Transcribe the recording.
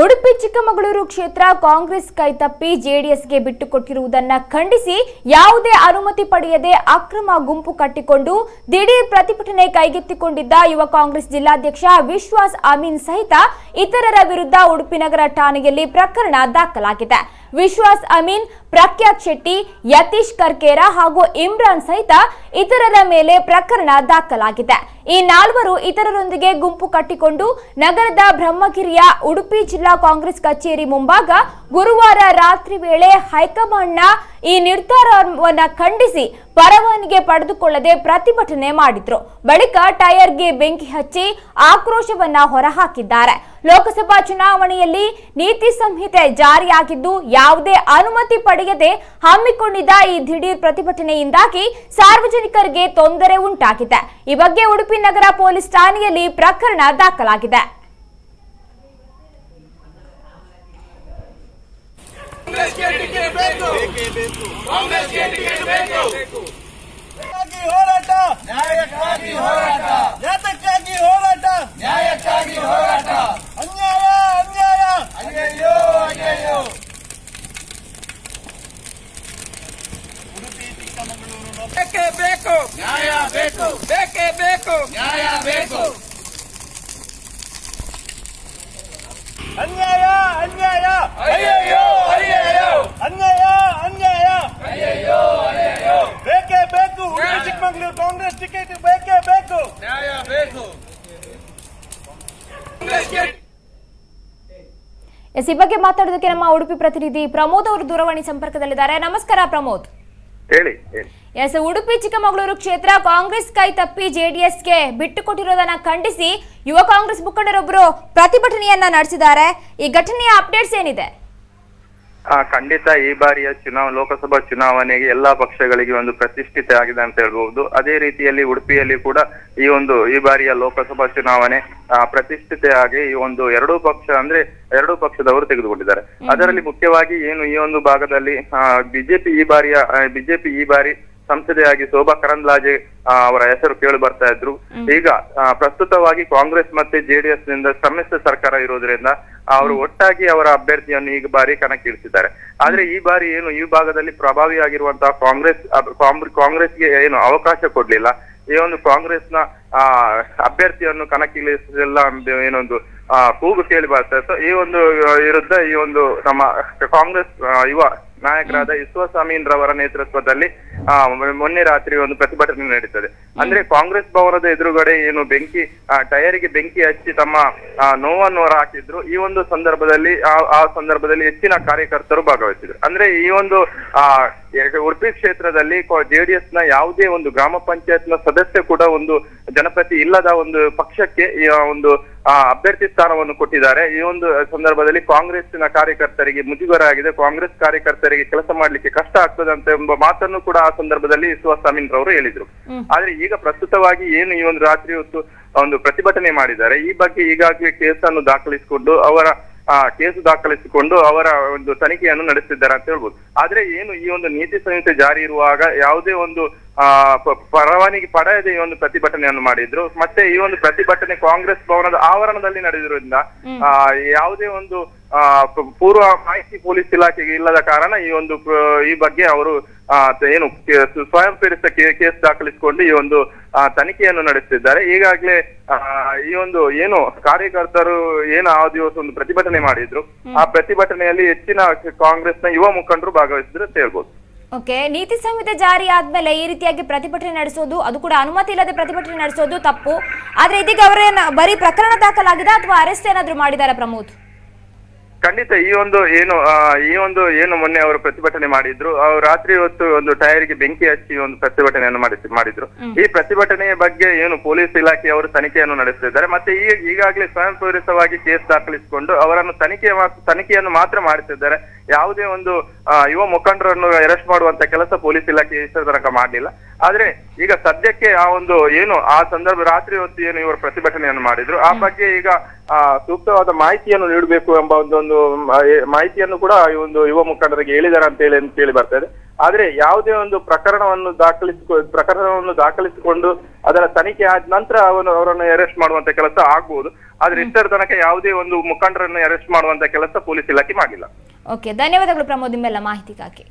ಉಡುಪಿ, ಚಿಕ್ಕಮಗಳೂರು ಕ್ಷೇತ್ರ ಕಾಂಗ್ರೆಸ್ ಕೈತಪ್ಪಿ ಜೆಡಿಎಸ್ಗೆ ಬಿಟ್ಟುಕೊಟ್ಟಿರುವುದನ್ನು ಖಂಡಿಸಿ ಯಾವುದೇ ಅನುಮತಿ ಪಡೆಯದೆ ಅಕ್ರಮ ಗುಂಪು ಕಟ್ಟಿಕೊಂಡು ದಿಢೀರ್ ಪ್ರತಿಭಟನೆ ಕೈಗೆತ್ತಿಕೊಂಡಿದ್ದ ಯುವ ಕಾಂಗ್ರೆಸ್ ಜಿಲ್ಲಾಧ್ಯಕ್ಷ ವಿಶ್ವಾಸ್ ಅಮೀನ್ ಸಹಿತ ಇತರರ ವಿರುದ್ಧ ಉಡುಪಿ ನಗರ ಠಾಣೆಯಲ್ಲಿ ಪ್ರಕರಣ ದಾಖಲಾಗಿದೆ. ವಿಶ್ವಾಸ್ ಅಮೀನ್, ಪ್ರಖ್ಯಾತ್ ಶೆಟ್ಟಿ, ಯತೀಶ್ ಕರ್ಕೇರ ಹಾಗೂ ಇಮ್ರಾನ್ ಸಹಿತ ಇತರರ ಮೇಲೆ ಪ್ರಕರಣ ದಾಖಲಾಗಿದೆ. ಈ ನಾಲ್ವರು ಇತರರೊಂದಿಗೆ ಗುಂಪು ಕಟ್ಟಿಕೊಂಡು ನಗರದ ಬ್ರಹ್ಮಗಿರಿಯ ಉಡುಪಿ ಜಿಲ್ಲಾ ಕಾಂಗ್ರೆಸ್ ಕಚೇರಿ ಮುಂಭಾಗ ಗುರುವಾರ ರಾತ್ರಿ ವೇಳೆ ಹೈಕಮಾಂಡ್ನ ಈ ನಿರ್ಧಾರವನ್ನು ಖಂಡಿಸಿ ಪರವಾನಿಗೆ ಪಡೆದುಕೊಳ್ಳದೆ ಪ್ರತಿಭಟನೆ ಮಾಡಿದ್ರು. ಬಳಿಕ ಟೈರ್ಗೆ ಬೆಂಕಿ ಹಚ್ಚಿ ಆಕ್ರೋಶವನ್ನ ಹೊರಹಾಕಿದ್ದಾರೆ. ಲೋಕಸಭಾ ಚುನಾವಣೆಯಲ್ಲಿ ನೀತಿ ಸಂಹಿತೆ ಜಾರಿಯಾಗಿದ್ದು ಯಾವುದೇ ಅನುಮತಿ ಪಡೆಯದೆ ಹಮ್ಮಿಕೊಂಡಿದ್ದ ಈ ದಿಢೀರ್ ಪ್ರತಿಭಟನೆಯಿಂದಾಗಿ ಸಾರ್ವಜನಿಕರಿಗೆ ತೊಂದರೆ ಉಂಟಾಗಿದೆ. ಈ ಬಗ್ಗೆ ಉಡುಪಿ ನಗರ ಪೊಲೀಸ್ ಠಾಣೆಯಲ್ಲಿ ಪ್ರಕರಣ ದಾಖಲಾಗಿದೆ. ನ್ಯಾಯಕ್ಕಾಗಿ ಹೋರಾಟ ನ್ಯಾಯಕ್ಕಾಗಿ ಹೋರಾಟ ಯಾತಕ್ಕಾಗಿ ಹೋರಾಟ ನ್ಯಾಯಕ್ಕಾಗಿ ಹೋರಾಟ ಅನ್ಯಾಯ ಅನ್ಯಾಯ ಅಯ್ಯಯ್ಯೋ ಅಯ್ಯಯ್ಯೋ ಉಡುಪಿ ಚಿಕ್ಕಮಗಳೂರು ಬೇಕೇ ಬೇಕು. ನ್ಯಾಯ ಬೇಕು. ಬೇಕೇ ಬೇಕು. ನ್ಯಾಯ ಬೇಕು. ಅನ್ಯಾಯ ಅನ್ಯಾಯ. ಅಯ್ಯಯ್ಯೋ ಅಯ್ಯಯ್ಯೋ. ಅನ್ಯಾಯ ಅನ್ಯಾಯ. ಅಯ್ಯಯ್ಯೋ ಅಯ್ಯಯ್ಯೋ. ಬೇಕೇ ಬೇಕು. ಉಡುಪಿ ಚಿಕ್ಕಮಗಳೂರು ಕಾಂಗ್ರೆಸ್ ಟಿಕೆಟ್ ಬೇಕೇ ಬೇಕು. ನ್ಯಾಯ ಬೇಕು. ಎಸ್ ಈ ಬಗ್ಗೆ ಮಾತಾಡೋದಕ್ಕೆ ನಮ್ಮ ಉಡುಪಿ ಪ್ರತಿನಿಧಿ ಪ್ರಮೋದ್ ಅವರು ದೂರವಾಣಿ ಸಂಪರ್ಕದಲ್ಲಿದ್ದಾರೆ. ನಮಸ್ಕಾರ ಪ್ರಮೋದ್. ಹೇಳಿ ಎಸ್, ಉಡುಪಿ, ಚಿಕ್ಕಮಗಳೂರು ಕ್ಷೇತ್ರ ಕಾಂಗ್ರೆಸ್ ಕೈ ತಪ್ಪಿ ಜೆಡಿಎಸ್ಗೆ ಬಿಟ್ಟುಕೊಟ್ಟಿರೋದನ್ನ ಖಂಡಿಸಿ ಯುವ ಕಾಂಗ್ರೆಸ್ ಮುಖಂಡರೊಬ್ಬರು ಪ್ರತಿಭಟನೆಯನ್ನ ನಡೆಸಿದ್ದಾರೆ. ಈ ಘಟನೆಯ ಅಪ್ಡೇಟ್ಸ್ ಏನಿದೆ? ಖಂಡಿತ ಈ ಬಾರಿಯ ಚುನಾವ ಲೋಕಸಭಾ ಚುನಾವಣೆಗೆ ಎಲ್ಲಾ ಪಕ್ಷಗಳಿಗೆ ಒಂದು ಪ್ರತಿಷ್ಠಿತ ಆಗಿದೆ ಅಂತ ಹೇಳ್ಬಹುದು. ಅದೇ ರೀತಿಯಲ್ಲಿ ಉಡುಪಿಯಲ್ಲಿ ಕೂಡ ಈ ಒಂದು ಈ ಬಾರಿಯ ಲೋಕಸಭಾ ಚುನಾವಣೆ ಪ್ರತಿಷ್ಠಿತ ಪ್ರತಿಷ್ಠಿತೆಯಾಗಿ ಈ ಒಂದು ಎರಡೂ ಪಕ್ಷ ಅಂದ್ರೆ ಎರಡೂ ಪಕ್ಷದವರು ತೆಗೆದುಕೊಂಡಿದ್ದಾರೆ. ಅದರಲ್ಲಿ ಮುಖ್ಯವಾಗಿ ಏನು ಈ ಒಂದು ಭಾಗದಲ್ಲಿ ಬಿಜೆಪಿ ಈ ಬಾರಿಯ ಬಿಜೆಪಿ ಈ ಬಾರಿ ಸಂಸದೆಯಾಗಿ ಶೋಭಾ ಕರಂದ್ಲಾಜೆ ಅವರ ಹೆಸರು ಕೇಳಿ ಬರ್ತಾ ಇದ್ರು. ಈಗ ಪ್ರಸ್ತುತವಾಗಿ ಕಾಂಗ್ರೆಸ್ ಮತ್ತೆ ಜೆಡಿಎಸ್ನಿಂದ ಸಮ್ಮಿಶ್ರ ಸರ್ಕಾರ ಇರೋದ್ರಿಂದ ಅವರು ಒಟ್ಟಾಗಿ ಅವರ ಅಭ್ಯರ್ಥಿಯನ್ನು ಈಗ ಬಾರಿ ಕಣಕ್ಕಿಳಿಸಿದ್ದಾರೆ. ಆದ್ರೆ ಈ ಬಾರಿ ಏನು ಈ ಭಾಗದಲ್ಲಿ ಪ್ರಭಾವಿಯಾಗಿರುವಂತಹ ಕಾಂಗ್ರೆಸ್ ಅಬ್- ಕಾಂಗ್ರೆ- ಕಾಂಗ್ರೆಸ್ಗೆ ಏನು ಅವಕಾಶ ಕೊಡ್ಲಿಲ್ಲ. ಈ ಒಂದು ಕಾಂಗ್ರೆಸ್ನ ಆ ಅಭ್ಯರ್ಥಿಯನ್ನು ಕಣಕ್ಕಿಳಿಸಲಿಲ್ಲ ಅಂತ ಏನೊಂದು ಆ ಕೂಗು ಕೇಳಿ ಬರ್ತಾ ಇತ್ತು. ಈ ಒಂದು ವಿರುದ್ಧ ಈ ಒಂದು ನಮ್ಮ ಕಾಂಗ್ರೆಸ್ ಯುವ ನಾಯಕರಾದ ಇಸ್ವಾಸಾಮೀನ್ ರವರ ನೇತೃತ್ವದಲ್ಲಿ ಮೊನ್ನೆ ರಾತ್ರಿ ಒಂದು ಪ್ರತಿಭಟನೆ ನಡೀತದೆ. ಅಂದ್ರೆ ಕಾಂಗ್ರೆಸ್ ಭವನದ ಎದುರುಗಡೆ ಏನು ಬೆಂಕಿ ಆ ಟೈರ್ಗೆ ಬೆಂಕಿ ಹಚ್ಚಿ ತಮ್ಮ ನೋವನ್ನು ಹೊರ ಹಾಕಿದ್ರು. ಈ ಒಂದು ಸಂದರ್ಭದಲ್ಲಿ ಆ ಸಂದರ್ಭದಲ್ಲಿ ಹೆಚ್ಚಿನ ಕಾರ್ಯಕರ್ತರು ಭಾಗವಹಿಸಿದ್ರು. ಅಂದ್ರೆ ಈ ಒಂದು ಆ ಉಡುಪಿ ಕ್ಷೇತ್ರದಲ್ಲಿ ಜೆಡಿಎಸ್ನ ಯಾವುದೇ ಒಂದು ಗ್ರಾಮ ಪಂಚಾಯತ್ನ ಸದಸ್ಯ ಕೂಡ ಒಂದು ಜನಪ್ರತಿ ಇಲ್ಲದ ಒಂದು ಪಕ್ಷಕ್ಕೆ ಈ ಒಂದು ಅಭ್ಯರ್ಥಿ ಸ್ಥಾನವನ್ನು ಕೊಟ್ಟಿದ್ದಾರೆ. ಈ ಒಂದು ಸಂದರ್ಭದಲ್ಲಿ ಕಾಂಗ್ರೆಸ್ನ ಕಾರ್ಯಕರ್ತರಿಗೆ ಮುಜುಗರ ಆಗಿದೆ. ಕಾಂಗ್ರೆಸ್ ಕಾರ್ಯಕರ್ತರಿಗೆ ಕೆಲಸ ಮಾಡ್ಲಿಕ್ಕೆ ಕಷ್ಟ ಆಗ್ತದೆ ಅಂತ ಎಂಬ ಮಾತನ್ನು ಕೂಡ ಆ ಸಂದರ್ಭದಲ್ಲಿ ಸುಹಾಸ್ ರವರು ಹೇಳಿದ್ರು. ಆದ್ರೆ ಈಗ ಪ್ರಸ್ತುತವಾಗಿ ಏನು ಈ ಒಂದು ರಾತ್ರಿ ಹೊತ್ತು ಒಂದು ಪ್ರತಿಭಟನೆ ಮಾಡಿದ್ದಾರೆ. ಈ ಬಗ್ಗೆ ಈಗಾಗಲೇ ಕೇಸನ್ನು ದಾಖಲಿಸಿಕೊಂಡು ಅವರ ಆ ಕೇಸು ದಾಖಲಿಸಿಕೊಂಡು ಅವರ ಒಂದು ತನಿಖೆಯನ್ನು ನಡೆಸಿದ್ದಾರೆ ಅಂತ ಹೇಳ್ಬೋದು. ಆದ್ರೆ ಏನು ಈ ಒಂದು ನೀತಿ ಸಂಹಿತೆ ಜಾರಿ ಇರುವಾಗ ಯಾವುದೇ ಒಂದು ಪರವಾನಗಿ ಪಡೆಯದೆ ಈ ಒಂದು ಪ್ರತಿಭಟನೆಯನ್ನು ಮಾಡಿದ್ರು. ಮತ್ತೆ ಈ ಒಂದು ಪ್ರತಿಭಟನೆ ಕಾಂಗ್ರೆಸ್ ಭವನದ ಆವರಣದಲ್ಲಿ ನಡೆದಿರುವುದರಿಂದ ಆ ಯಾವುದೇ ಒಂದು ಆ ಪೂರ್ವ ಮಾಹಿತಿ ಪೊಲೀಸ್ ಇಲಾಖೆಗೆ ಇಲ್ಲದ ಕಾರಣ ಈ ಒಂದು ಈ ಬಗ್ಗೆ ಅವರು ಆ ಏನು ಸ್ವಯಂ ಪ್ರೇರಿತ ಕೇಸ್ ದಾಖಲಿಸಿಕೊಂಡು ಈ ಒಂದು ತನಿಖೆಯನ್ನು ನಡೆಸುತ್ತಿದ್ದಾರೆ. ಈಗಾಗಲೇ ಈ ಒಂದು ಏನು ಕಾರ್ಯಕರ್ತರು ಏನು ಆ ದಿವಸ ಒಂದು ಪ್ರತಿಭಟನೆ ಮಾಡಿದ್ರು. ಆ ಪ್ರತಿಭಟನೆಯಲ್ಲಿ ಹೆಚ್ಚಿನ ಕಾಂಗ್ರೆಸ್ನ ಯುವ ಮುಖಂಡರು ಭಾಗವಹಿಸಿದ್ರೆ ಸೇರ್ಬೋದು ಹೇಳ್ಬೋದು. ಓಕೆ, ನೀತಿ ಸಂಹಿತೆ ಜಾರಿ ಆದ್ಮೇಲೆ ಈ ರೀತಿಯಾಗಿ ಪ್ರತಿಭಟನೆ ನಡೆಸೋದು, ಅದು ಕೂಡ ಅನುಮತಿ ಇಲ್ಲದೆ ಪ್ರತಿಭಟನೆ ನಡೆಸೋದು ತಪ್ಪು. ಆದ್ರೆ ಇದೀಗ ಅವರೇನ ಬರೀ ಪ್ರಕರಣ ದಾಖಲಾಗಿದೆ ಅಥವಾ ಅರೆಸ್ಟ್ ಏನಾದ್ರು ಮಾಡಿದ್ದಾರೆ ಪ್ರಮೋದ್? ಖಂಡಿತ ಈ ಒಂದು ಏನು ಈ ಒಂದು ಏನು ಮೊನ್ನೆ ಅವರು ಪ್ರತಿಭಟನೆ ಮಾಡಿದ್ರು. ಅವ್ರು ರಾತ್ರಿ ಹೊತ್ತು ಒಂದು ಟೈರ್ಗೆ ಬೆಂಕಿ ಹಚ್ಚಿ ಒಂದು ಪ್ರತಿಭಟನೆಯನ್ನು ಮಾಡಿಸಿ ಮಾಡಿದ್ರು. ಈ ಪ್ರತಿಭಟನೆಯ ಬಗ್ಗೆ ಏನು ಪೊಲೀಸ್ ಇಲಾಖೆಯವರು ತನಿಖೆಯನ್ನು ನಡೆಸುತ್ತಿದ್ದಾರೆ ಮತ್ತೆ ಈ ಈಗಾಗಲೇ ಸ್ವಯಂ ಪ್ರೇರಿತವಾಗಿ ಕೇಸ್ ದಾಖಲಿಸಿಕೊಂಡು ಅವರನ್ನು ತನಿಖೆ ತನಿಖೆಯನ್ನು ಮಾತ್ರ ಮಾಡುತ್ತಿದ್ದಾರೆ ಯಾವುದೇ ಒಂದು ಯುವ ಮುಖಂಡರನ್ನು ಅರೆಸ್ಟ್ ಮಾಡುವಂತ ಕೆಲಸ ಪೊಲೀಸ್ ಇಲಾಖೆ ಇಷ್ಟರ ತನಕ ಮಾಡಲಿಲ್ಲ. ಆದ್ರೆ ಈಗ ಸದ್ಯಕ್ಕೆ ಆ ಒಂದು ಏನು ಆ ಸಂದರ್ಭ ರಾತ್ರಿ ಹೊತ್ತು ಏನು ಇವರು ಪ್ರತಿಭಟನೆಯನ್ನು ಮಾಡಿದ್ರು. ಆ ಬಗ್ಗೆ ಈಗ ಸೂಕ್ತವಾದ ಮಾಹಿತಿಯನ್ನು ನೀಡಬೇಕು ಎಂಬ ಒಂದೊಂದು ಮಾಹಿತಿಯನ್ನು ಕೂಡ ಈ ಒಂದು ಯುವ ಮುಖಂಡರಿಗೆ ಹೇಳಿದಾರೆ ಅಂತ ಹೇಳಿ ಅಂತ ಹೇಳಿ ಬರ್ತಾ ಇದೆ. ಆದ್ರೆ ಯಾವುದೇ ಒಂದು ಪ್ರಕರಣವನ್ನು ದಾಖಲಿಸಿಕೊ ಪ್ರಕರಣವನ್ನು ದಾಖಲಿಸಿಕೊಂಡು ಅದರ ತನಿಖೆ ಆದ ನಂತರ ಅವನು ಅವರನ್ನು ಅರೆಸ್ಟ್ ಮಾಡುವಂತ ಕೆಲಸ ಆಗ್ಬಹುದು ಆದ್ರೆ ಇಷ್ಟರ ತನಕ ಯಾವುದೇ ಒಂದು ಮುಖಂಡರನ್ನು ಅರೆಸ್ಟ್ ಮಾಡುವಂತ ಕೆಲಸ ಪೊಲೀಸ್ ಇಲಾಖೆ ಮಾಡಿಲ್ಲ. ಓಕೆ ಧನ್ಯವಾದಗಳು ಪ್ರಮೋದ್ ನಿಮ್ಮೆಲ್ಲ ಮಾಹಿತಿಗಾಗಿ.